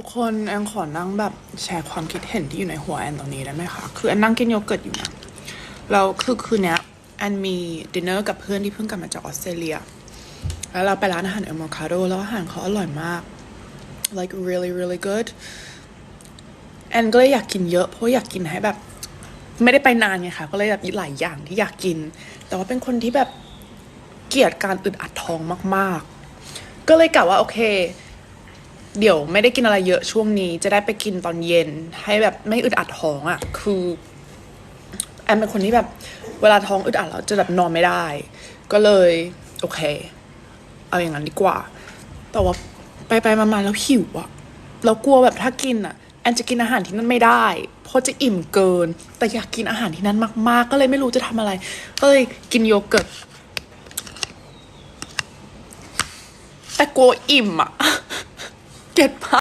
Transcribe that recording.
ทุกคนแอนขอนั่งแบบแชร์ความคิดเห็นที่อยู่ในหัวแอนตอนนี้ได้ไหมคะ คือแอนนั่งกินโยเกิร์ตอยู่นะแล้วคือคืนนี้แอนมีดินเนอร์กับเพื่อนที่เพิ่งกลับมาจากออสเตรเลีย แล้วเราไปร้านอาหารเอลมคาโดแล้วอาหารเขาอร่อยมาก like really really good แอนก็เลยอยากกินเยอะเพราะอยากกินให้แบบ ไม่ได้ไปนานไงคะก็เลยแบบมีหลายอย่างที่อยากกิน แต่ว่าเป็นคนที่แบบเกลียดการอึดอัดท้องมาก ๆ ก็เลยกะว่าโอเค เดี๋ยวไม่ได้กินอะไรเยอะช่วงนี้ จะได้ไปกินตอนเย็น ให้แบบไม่อึดอัดท้องอะ่ะ คือแอนเป็นคนที่แบบ เวลาท้องอึดอัดแล้วจะแบบนอนไม่ได้ ก็เลย โอเค เอาอย่างนั้นดีกว่า แต่ว่าไปไปๆมาๆแล้วหิวอะเรากลัวแบบถ้ากินอะแอนจะกินอาหารที่นั่นไม่ได้เพราะจะอิ่มเกิน แต่อยากกินอาหารที่นั่นมาก ๆ ก็เลยไม่รู้จะทำอะไร ก็เลยกินโยเกิร์ตแต่กลัวอิ่มอะเก็ตปะ